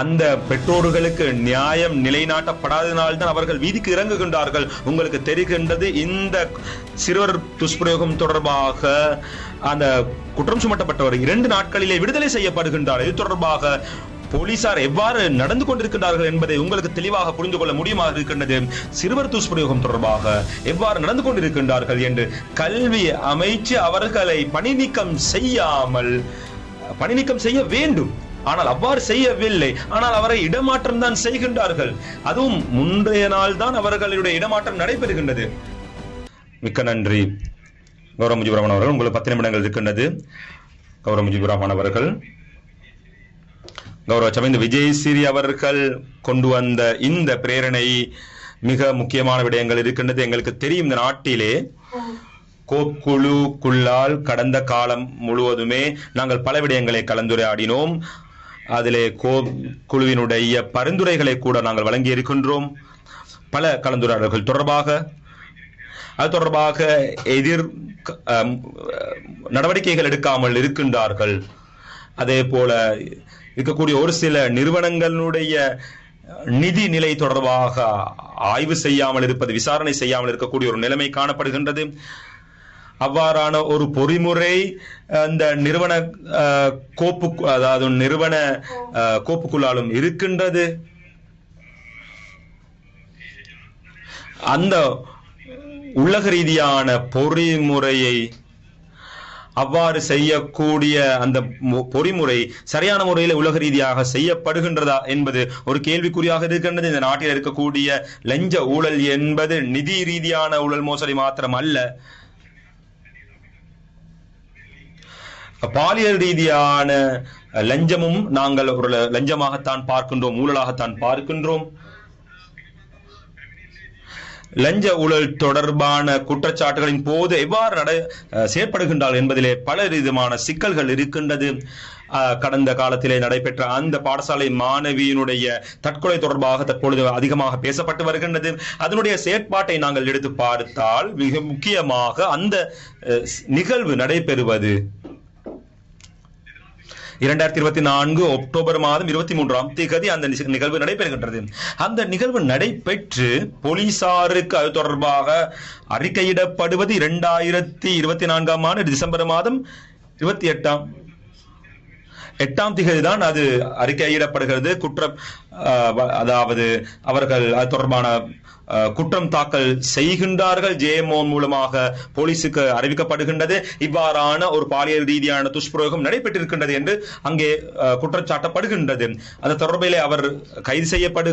அந்த பெற்றோர்களுக்கு நியாயம் நிலைநாட்டப்படாததினால்தான் அவர்கள் வீதிக்கு இறங்குகின்றார்கள். உங்களுக்கு தெரிகின்றது இந்த சிறுவர் துஷ்பிரயோகம் தொடர்பாக அந்த குற்றம் சுமட்டப்பட்டவர் இரண்டு நாட்களிலே விடுதலை செய்யப்படுகின்றார். இது தொடர்பாக போலீசார் எவ்வாறு நடந்து கொண்டிருக்கிறார்கள் என்பதை உங்களுக்கு தெளிவாக புரிந்து கொள்ள முடியுமாக இருக்கின்றது? சிறுவர் துஷ்பிரயோகம் தொடர்பாக எவ்வாறு நடந்து கொண்டிருக்கின்றார்கள் என்று கல்வி அமைச்சு அவர்களை பணி நீக்கம் செய்யாமல் பணி நீக்கம் செய்ய வேண்டும். ஆனால் அவ்வாறு செய்யவில்லை. ஆனால் அவரை இடமாற்றம் தான் செய்கின்றார்கள். அதுவும் முந்தைய நாள் தான் அவர்களுடைய இடமாற்றம் நடைபெறுகின்றது. மிக்க நன்றி. கௌரவ முஜிபுர் அவர்கள் உங்களுக்கு பத்து நிமிடங்கள் இருக்கின்றது. கௌரவ முஜிபுர் அவர்கள். கௌரவ சமைந்த விஜய் சிறி அவர்கள் கொண்டு வந்த இந்த பிரேரணை மிக முக்கியமான விடயங்கள் இருக்கின்றது. எங்களுக்கு தெரியும் இந்த நாட்டிலே கோக்குழுக்குள்ளால் கடந்த காலம் முழுவதுமே நாங்கள் பல விடயங்களை கலந்துரையாடினோம். அதிலே கோ குழுவினுடைய பரிந்துரைகளை கூட நாங்கள் வழங்கி இருக்கின்றோம் பல கலந்துரையாடல்கள் தொடர்பாக அது தொடர்பாக எதிர் நடவடிக்கைகள் எடுக்காமல் இருக்கின்றார்கள். அதே போல இருக்கக்கூடிய ஒரு சில நிறுவனங்களுடைய நிதி நிலை தொடர்பாக ஆய்வு செய்யாமல் இருப்பது விசாரணை செய்யாமல் இருக்கக்கூடிய ஒரு நிலைமை காணப்படுகின்றது. அவ்வாறான ஒரு பொறிமுறை அந்த நிறுவன கோப்பு அதாவது நிறுவன கோப்புக்குள்ளாலும் இருக்கின்றது. அந்த உலக ரீதியான பொறிமுறையை அவ்வாறு செய்யக்கூடிய அந்த பொறிமுறை சரியான முறையில் உலக ரீதியாக செய்யப்படுகின்றதா என்பது ஒரு கேள்விக்குறியாக இருக்கின்றது. இந்த நாட்டில் இருக்கக்கூடிய லஞ்ச ஊழல் என்பது நிதி ரீதியான ஊழல் மோசடி மாத்திரம் அல்ல பாலியல் ரீதியான லஞ்சமும் நாங்கள் ஒரு லஞ்சமாகத்தான் பார்க்கின்றோம் ஊழலாகத்தான் பார்க்கின்றோம். லஞ்ச ஊழல் தொடர்பான குற்றச்சாட்டுகளின் போது எவ்வாறு நட அஹ், செயற்படுகின்றார்கள் என்பதிலே பல விதமான சிக்கல்கள் இருக்கின்றது. கடந்த காலத்திலே நடைபெற்ற அந்த பாடசாலை மாணவியினுடைய தற்கொலை தொடர்பாக தற்பொழுது அதிகமாக பேசப்பட்டு வருகின்றது. அதனுடைய செயற்பாட்டை நாங்கள் எடுத்து பார்த்தால் மிக முக்கியமாக அந்த நிகழ்வு நடைபெறுவது. இரண்டாயிரத்தி இருபத்தி நான்கு அக்டோபர் மாதம் இருபத்தி மூன்றாம் தேதி அந்த நிகழ்வு நடைபெறுகின்றது. அந்த நிகழ்வு நடைபெற்று போலீசாருக்கு அது தொடர்பாக அறிக்கையிடப்படுவது இரண்டாயிரத்தி இருபத்தி நான்காம் ஆண்டு டிசம்பர் மாதம் இருபத்தி எட்டாம். எட்டாம் திகதி தான் அது அறிக்கையிடப்படுகிறது. குற்ற அஹ், அதாவது அவர்கள் அது தொடர்பான குற்றம் தாக்கல் செய்கின்றார்கள். ஜேஎம்ஓ மூலமாக போலீசுக்கு அறிவிக்கப்படுகின்றது. இவ்வாறான ஒரு பாலியல் ரீதியான துஷ்பிரயோகம் நடைபெற்றிருக்கின்றது என்று அங்கே குற்றச்சாட்டப்படுகின்றது அந்த தொடர்பிலே அவர் கைது செய்யப்படு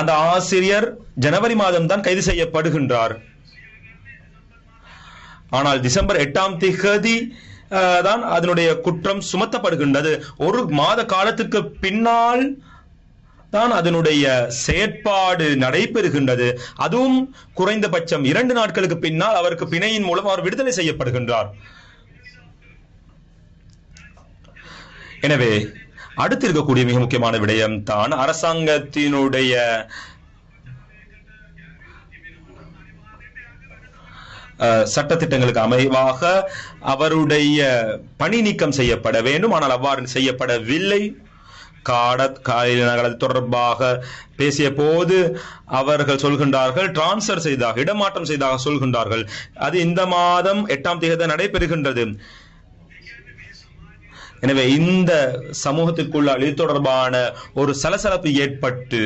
அந்த ஆசிரியர் ஜனவரி மாதம் தான் கைது செய்யப்படுகின்றார். ஆனால் டிசம்பர் எட்டாம் திகதி தான் அதனுடைய குற்றம் சுமத்தப்படுகின்றது. ஒரு மாத காலத்துக்கு பின்னால் தான் அதனுடைய செயற்பாடு நடைபெறுகின்றது. அதுவும் குறைந்தபட்சம் இரண்டு நாட்களுக்கு பின்னால் அவருக்கு பிணையின் மூலம் அவர் விடுதலை செய்யப்படுகின்றார். எனவே அடுத்து இருக்கக்கூடிய மிக முக்கியமான விடயம் தான் அரசாங்கத்தினுடைய அஹ், சட்டத்திட்டங்களுக்கு அமைவாக அவருடைய பணி நீக்கம் செய்யப்பட வேண்டும். ஆனால் அவ்வாறு செய்யப்படவில்லை. காடத் தொடர்பாக பேசிய போது அவர்கள் சொல்கின்றார்கள் டிரான்ஸ்ஃபர் செய்தாக இடமாற்றம் செய்தாக சொல்கின்றார்கள். அது இந்த மாதம் எட்டாம் தேதி நடைபெறுகின்றது. எனவே இந்த சமூகத்திற்குள்ள இது தொடர்பான ஒரு சலசலப்பு ஏற்பட்டு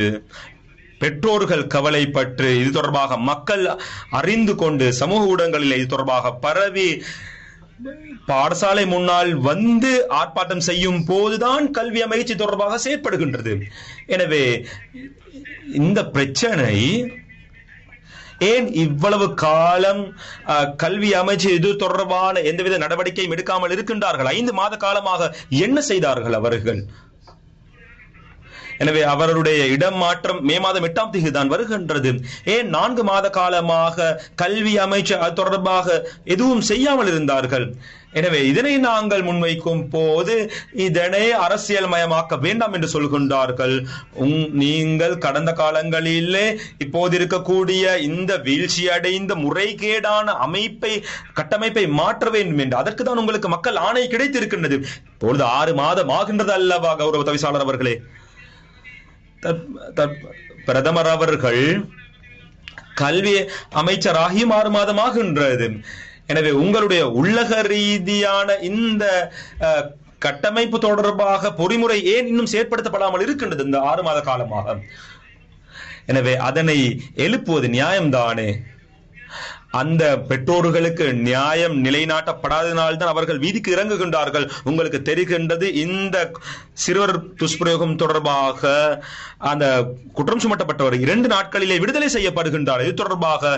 பெற்றோர்கள் கவலைப்பட்டு இது தொடர்பாக மக்கள் அறிந்து கொண்டு சமூக ஊடகங்களில் இது தொடர்பாக பரவி பாடசாலை முன்னால் வந்து ஆர்ப்பாட்டம் செய்யும் போதுதான் கல்வி அமைச்சு தொடர்பாக செயற்படுகின்றது. எனவே இந்த பிரச்சனை ஏன் இவ்வளவு காலம் அஹ், கல்வி அமைச்சு இது தொடர்பான எந்தவித நடவடிக்கையும் எடுக்காமல் இருக்கின்றார்கள்? ஐந்து மாத காலமாக என்ன செய்தார்கள் அவர்கள்? எனவே அவருடைய இடம் மாற்றம் மே மாதம் எட்டாம் தேதி தான் வருகின்றது. ஏன் நான்கு மாத காலமாக கல்வி அமைச்சர் அது தொடர்பாக எதுவும் செய்யாமல் இருந்தார்கள்? எனவே இதனை நாங்கள் முன்வைக்கும் போது இதனை அரசியல் மயமாக்க வேண்டாம் என்று சொல்கின்றார்கள். நீங்கள் கடந்த காலங்களிலே இப்போது இருக்கக்கூடிய இந்த வீழ்ச்சி அடைந்த முறைகேடான அமைப்பை கட்டமைப்பை மாற்ற வேண்டும் என்று அதற்கு தான் உங்களுக்கு மக்கள் ஆணை கிடைத்திருக்கின்றது. இப்பொழுது ஆறு மாதம் ஆகின்றது அல்லவா கௌரவ தவிசாளர் அவர்களே? பிரதமர் அவர்கள் கல்வி அமைச்சராகி ஆறு மாதமாகின்றது எனவே உங்களுடைய உள்ளக ரீதியான இந்த அஹ், கட்டமைப்பு தொடர்பாக பொறிமுறை ஏன் இன்னும் செயற்படுத்தப்படாமல் இருக்கின்றது இந்த ஆறு மாத காலமாக? எனவே அதனை எழுப்புவது நியாயம்தானே? அந்த பெற்றோர்களுக்கு நியாயம் நிலைநாட்டப்படாததினால்தான் அவர்கள் வீதிக்கு இறங்குகின்றார்கள். உங்களுக்கு தெரிகின்றது இந்த சிறுவர் துஷ்பிரயோகம் தொடர்பாக அந்த குற்றம் சுமட்டப்பட்டவர் இரண்டு நாட்களிலே விடுதலை செய்யப்படுகின்றார். இது தொடர்பாக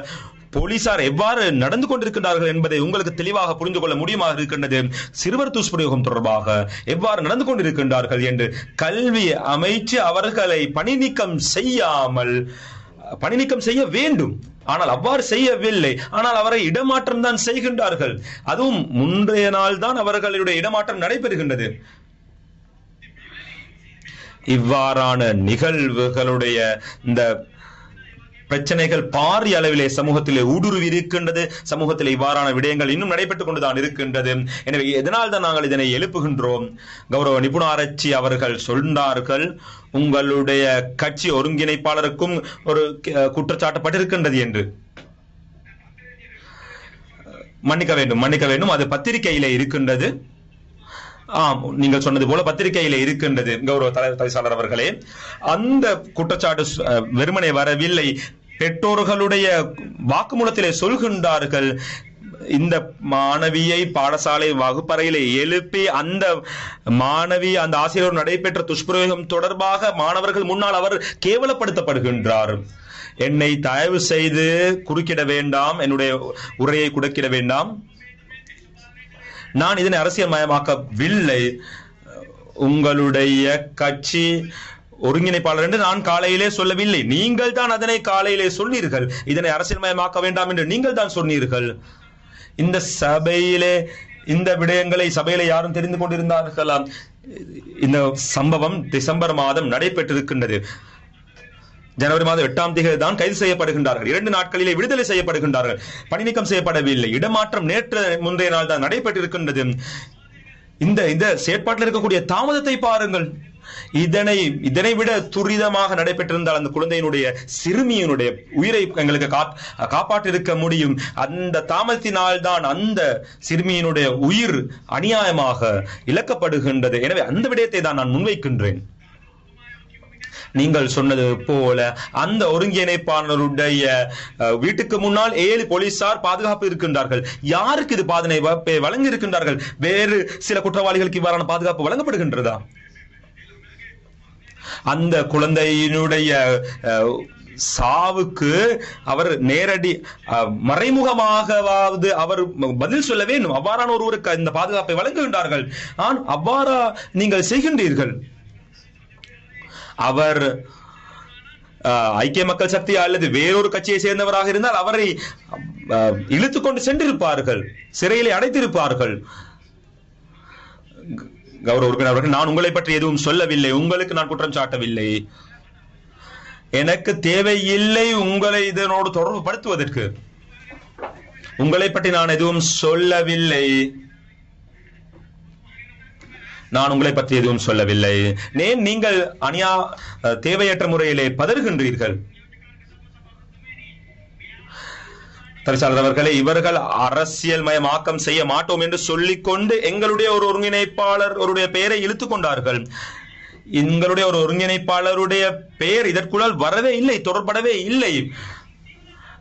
போலீசார் எவ்வாறு நடந்து கொண்டிருக்கின்றார்கள் என்பதை உங்களுக்கு தெளிவாக புரிந்து கொள்ள முடியுமாக இருக்கின்றது? சிறுவர் துஷ்பிரயோகம் தொடர்பாக எவ்வாறு நடந்து கொண்டிருக்கின்றார்கள் என்று கல்வி அமைச்சு அவர்களை பணி நீக்கம் செய்யாமல் பணி நீக்கம் செய்ய வேண்டும். ஆனால் அவ்வாறு செய்யவில்லை. ஆனால் அவரை இடமாற்றம் தான் செய்கின்றார்கள். அதுவும் முந்தைய நாள் தான் அவர்களுடைய இடமாற்றம் நடைபெறுகின்றது. இவ்வாறான நிகழ்வுகளுடைய இந்த பிரச்சனைகள் பாரிய அளவிலே சமூகத்திலே ஊடுருவி இருக்கின்றது. சமூகத்தில் இவ்வாறான விடயங்கள் இன்னும் நடைபெற்றுக் கொண்டுதான் இருக்கின்றது. எனவே எதனால் தான் நாங்கள் இதனை எழுப்புகின்றோம்? கௌரவ நிபுணாராய்ச்சி அவர்கள் சொன்னார்கள் உங்களுடைய கட்சி ஒருங்கிணைப்பாளருக்கும் ஒரு குற்றச்சாட்டப்பட்டிருக்கின்றது என்று. மன்னிக்க வேண்டும் மன்னிக்க வேண்டும். அது பத்திரிகையிலே இருக்கின்றது. ஆம் நீங்கள் சொன்னது போல பத்திரிகையில இருக்கின்றது கௌரவ தலை தவிசாளர் அவர்களே. அந்த குற்றச்சாட்டு வெறுமனை வரவில்லை. பெற்றோர்களுடைய வாக்குமூலத்திலே சொல்கின்றார்கள் இந்த மாணவியை பாடசாலை வகுப்பறையிலே எழுப்பி அந்த மாணவி அந்த ஆசிரியர் நடைபெற்ற துஷ்பிரயோகம் தொடர்பாக மாணவர்கள் முன்னால் அவர் கேவலப்படுத்தப்படுகின்றார். என்னை தயவு செய்து குறுக்கிட வேண்டாம் என்னுடைய உரையை குடுக்கிட வேண்டாம். நான் இதனை அரசியல் மயமாக்கவில்லை. உங்களுடைய கட்சி ஒருங்கிணைப்பாளர் என்று நான் காலையிலே சொல்லவில்லை. நீங்கள் தான் அதனை காலையிலே சொன்னீர்கள். இதனை அரசியல்மயமாக்க வேண்டாம் என்று நீங்கள் தான் சொன்னீர்கள். இந்த சபையிலே இந்த விடயங்களை சபையிலே யாரும் தெரிந்து கொண்டிருந்தார்களாம் இந்த சம்பவம் டிசம்பர் மாதம் நடைபெற்றிருக்கின்றது. ஜனவரி மாதம் எட்டாம் தேதி தான் கைது செய்யப்படுகின்றார்கள். இரண்டு நாட்களிலே விடுதலை செய்யப்படுகின்றார்கள். பணிநீக்கம் செய்யப்படவில்லை. இடமாற்றம் நேற்று முந்தைய நாள் தான் நடைபெற்றிருக்கின்றது. இந்த இந்த செயற்பாட்டில் இருக்கக்கூடிய தாமதத்தை பாருங்கள். இதனை இதனை விட துரிதமாக நடைபெற்றிருந்தால் அந்த குழந்தையினுடைய சிறுமியினுடைய உயிரை எங்களுக்கு காப்பாற்றிருக்க முடியும். அந்த தாமதத்தினால் தான் அந்த சிறுமியினுடைய உயிர் அநியாயமாக இழக்கப்படுகின்றது. எனவே அந்த விடயத்தை தான் நான் முன்வைக்கின்றேன். நீங்கள் சொன்னது போல அந்த ஒருங்கிணைப்பாளருடைய வீட்டுக்கு முன்னால் ஏழு போலீசார் பாதுகாப்பு இருக்கின்றார்கள். யாருக்கு இது பாதனை வழங்கி இருக்கின்றார்கள் வேறு சில குற்றவாளிகளுக்கு இவ்வாறான பாதுகாப்பு வழங்கப்படுகின்றதா? அந்த குழந்தையினுடைய அஹ், சாவுக்கு அவர் நேரடி அஹ், மறைமுகமாகவாவது அவர் பதில் சொல்ல வேண்டும். அவ்வாறான ஒருவருக்கு இந்த பாதுகாப்பை வழங்குகின்றார்கள். ஆன் அவ்வாறா நீங்கள் செய்கின்றீர்கள். அவர் அஹ், ஐக்கிய மக்கள் சக்தி அல்லது வேறொரு கட்சியை சேர்ந்தவராக இருந்தால் அவரை இழுத்து கொண்டு சென்றிருப்பார்கள் சிறையிலே அடைத்திருப்பார்கள். க- கௌரவ உறுப்பினர் அவர்கள் நான் உங்களை பற்றி எதுவும் சொல்லவில்லை உங்களுக்கு நான் குற்றம் சாட்டவில்லை. எனக்கு தேவையில்லை உங்களை இதனோடு தொடர்பு படுத்துவதற்கு உங்களை பற்றி நான் எதுவும் சொல்லவில்லை. நான் உங்களை பற்றி எதுவும் சொல்லவில்லை. ஏன் நீங்கள் அநியா தேவையற்ற முறையிலே பதறுகின்றீர்கள். தரிசாளர் அவர்களை இவர்கள் அரசியல் மயமாக்கம் செய்ய மாட்டோம் என்று சொல்லிக்கொண்டு எங்களுடைய ஒரு ஒருங்கிணைப்பாளர் அவருடைய பெயரை இழுத்துக் கொண்டார்கள். எங்களுடைய ஒரு ஒருங்கிணைப்பாளருடைய பெயர் இதற்குள்ளால் வரவே இல்லை தொடர்படவே இல்லை.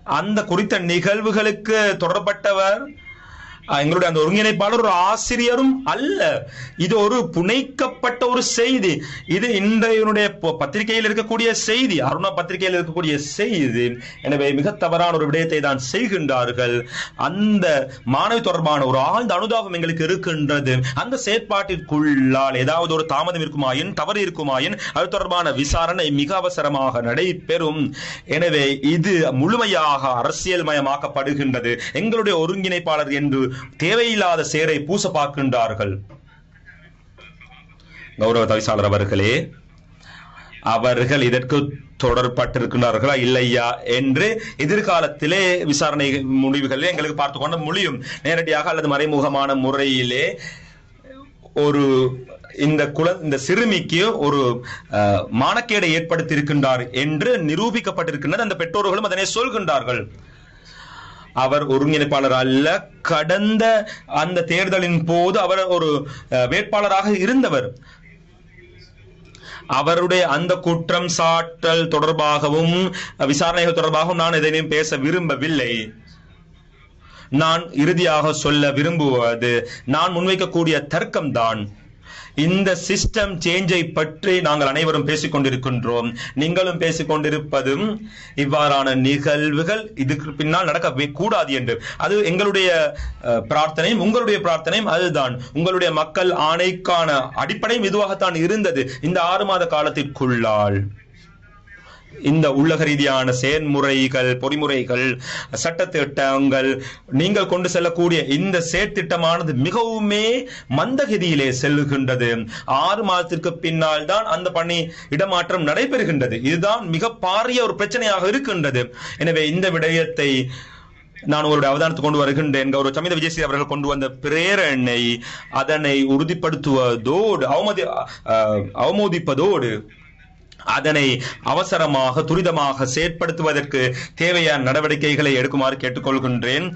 அந்த குறித்த நிகழ்வுகளுக்கு தொடர்பட்டவர் எங்களுடைய அந்த ஒருங்கிணைப்பாளர் ஒரு ஆசிரியரும் அல்ல. இது ஒரு புனைக்கப்பட்ட ஒரு செய்தி. இது இன்றைய பத்திரிகையில் இருக்கக்கூடிய செய்தி. அருணா பத்திரிகையில் இருக்கக்கூடிய செய்தி. எனவே மிக தவறான ஒரு விடயத்தை தான் செய்கின்றார்கள். அந்த மாணவி தொடர்பான ஒரு ஆழ்ந்த அனுதாபம் எங்களுக்கு இருக்கின்றது. அந்த செயற்பாட்டிற்குள்ளால் ஏதாவது ஒரு தாமதம் இருக்குமாயின் தவறு இருக்குமாயின் அது தொடர்பான விசாரணை மிக அவசரமாக நடைபெறும். எனவே இது முழுமையாக அரசியல் மயமாக்கப்படுகின்றது எங்களுடைய ஒருங்கிணைப்பாளர் என்று தேவையில்லாத சேரை பூச பார்க்கின்றார்கள். கௌரவ தவிசாளர் அவர்களே அவர்கள் இதற்கு தொடர்பட்டிருக்கிறார்களா இல்லையா என்று எதிர்காலத்திலே விசாரணை முடிவுகளில் எங்களுக்கு பார்த்து கொண்ட முடியும். நேரடியாக அல்லது மறைமுகமான முறையிலே ஒரு இந்த குல இந்த சிறுமிக்கு ஒரு அஹ், மானக்கேடை ஏற்படுத்தி இருக்கின்றார் என்று நிரூபிக்கப்பட்டிருக்கின்றது. அந்த பெற்றோர்களும் அதனை சொல்கின்றார்கள். அவர் ஒருங்கிணைப்பாளர் அல்ல. கடந்த அந்த தேர்தலின் போது அவர் ஒரு வேட்பாளராக இருந்தவர். அவருடைய அந்த குற்றம் சாட்டல் தொடர்பாகவும் விசாரணைகள் தொடர்பாகவும் நான் எதையும் பேச விரும்பவில்லை. நான் இறுதியாக சொல்ல விரும்புவது நான் முன்வைக்கக்கூடிய தர்க்கம்தான். இந்த சிஸ்டம் சேஞ்சை பற்றி நாங்கள் அனைவரும் பேசிக் கொண்டிருக்கின்றோம் நீங்களும் பேசிக் கொண்டிருப்பதும் இவ்வாறான நிகழ்வுகள். இதுக்கு பின்னால் நடக்கவே கூடாது என்று. அது எங்களுடைய அஹ், பிரார்த்தனையும் உங்களுடைய பிரார்த்தனையும் அதுதான். உங்களுடைய மக்கள் ஆணைக்கான அடிப்படையும் இதுவாகத்தான் இருந்தது. இந்த ஆறு மாத காலத்திற்குள்ளால். இந்த உள்ளக ரீதியான செயன்முறைகள் பொறிமுறைகள் சட்டத்திட்டங்கள் நீங்கள் கொண்டு செல்லக்கூடிய இந்த செயற்திட்டமானது மிகவுமே மந்தகதியிலே செல்லுகின்றது. ஆறு மாதத்திற்கு பின்னால் தான் அந்த பணி இடமாற்றம் நடைபெறுகின்றது. இதுதான் மிக பாரிய ஒரு பிரச்சனையாக இருக்கின்றது. எனவே இந்த விடயத்தை நான் ஒரு அவதானத்துக்கு கொண்டு வருகின்றேன். ஒரு சமித விஜயஸ்ரீ அவர்கள் கொண்டு வந்த பிரேரணை அதனை உறுதிப்படுத்துவதோடு அவமதி அவமோதிப்பதோடு அதனை அவசரமாக துரிதமாக செயற்படுத்துவதற்கு தேவையான நடவடிக்கைகளை எடுக்குமாறு கேட்டுக்கொள்கின்றேன்.